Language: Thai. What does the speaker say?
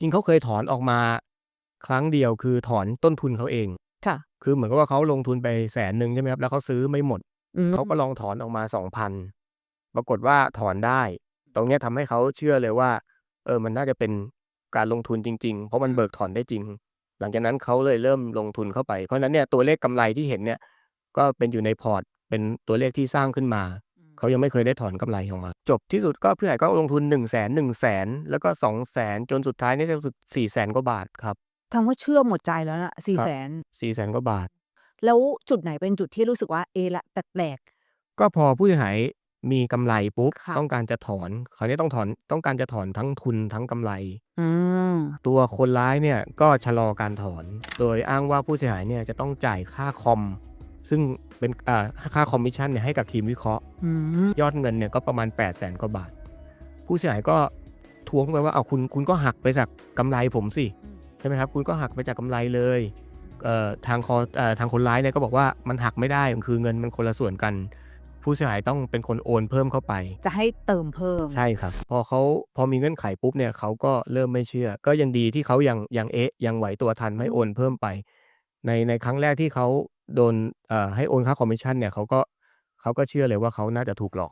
จริงเขาเคยถอนออกมาครั้งเดียวคือถอนต้นทุนเขาเอง ค่ะ คือเหมือนกับว่าเขาลงทุนไปแสนหนึ่งใช่ไหมครับ แล้วเขาซื้อไม่หมด อืมเขาก็ลองถอนออกมาสองพันปรากฏว่าถอนได้ ตรงเนี้ยทำให้เขาเชื่อเลยว่า เออ มันน่าจะเป็นการลงทุนจริง ๆ เพราะมันเบิกถอนได้จริง หลังจากนั้นเขาเลยเริ่มลงทุนเข้าไป เพราะฉะนั้นเนี่ยตัวเลขกำไรที่เห็นเนี่ย ก็เป็นอยู่ในพอร์ต เป็นตัวเลขที่สร้างขึ้นมา เขายังไม่เคยได้ถอนกำไรออกมา จบที่สุดก็เพื่อไห่ก็ลงทุน1นึ่งแสนหนึ่งแสนแล้วก็2องแสนจนสุดท้ายนี่จะรู้สึกสี่แสนกว่าบาทครับคำว่าเชื่อหมดใจแล้วนะสี่ครับแสนสี่แสนกว่าบาท แล้วจุดไหนเป็นจุดที่รู้สึกว่าเอะละแปลกก็พอผู้เสียหายมีกำไรปุ๊บค่ะต้องการจะถอนคราวนี้ต้องถอนต้องการจะถอนทั้งทุนทั้งกำไรๆอืมตัวคนร้ายเนี่ยก็ชะลอการถอน โดยอ้างว่าผู้เสียหายเนี่ยจะต้องจ่ายค่าคอม ซึ่งเป็นอ่าค่าคอมมิชชั่นเนี่ยให้กับทีมวิเคราะห์อืมยอดเงินเนี่ยก็ประมาณ 8 0 0แสนกว่าบาท ผู้เสียหายก็ท้วงไปว่าเอาคุณคุณก็หักไปจากกำไรผมสิใช่ไหมครับ คุณก็หักไปจากกำไรเลยเอ่อทางคอเอ่อทางคนร้ายเนี่ยก็บอกว่ามันหักไม่ได้มันคือเงินมันคนละส่วนกัน ผู้เสียหายต้องเป็นคนโอนเพิ่มเข้าไป จะให้เติมเพิ่มใช่ครับ พอเขาพอมีเงื่อนไขปุ๊บเนี่ยเขาก็เริ่มไม่เชื่อ ก็ยังดีที่เขายังยังเอ๊ะยังไหวตัวทันไม่โอนเพิ่มไป ในในครั้งแรกที่เขา โดน เอ่อ ให้โอนค่าคอมมิชชั่นเนี่ย เขาก็ เขาก็เชื่อเลยว่า เขาน่าจะถูกหลอก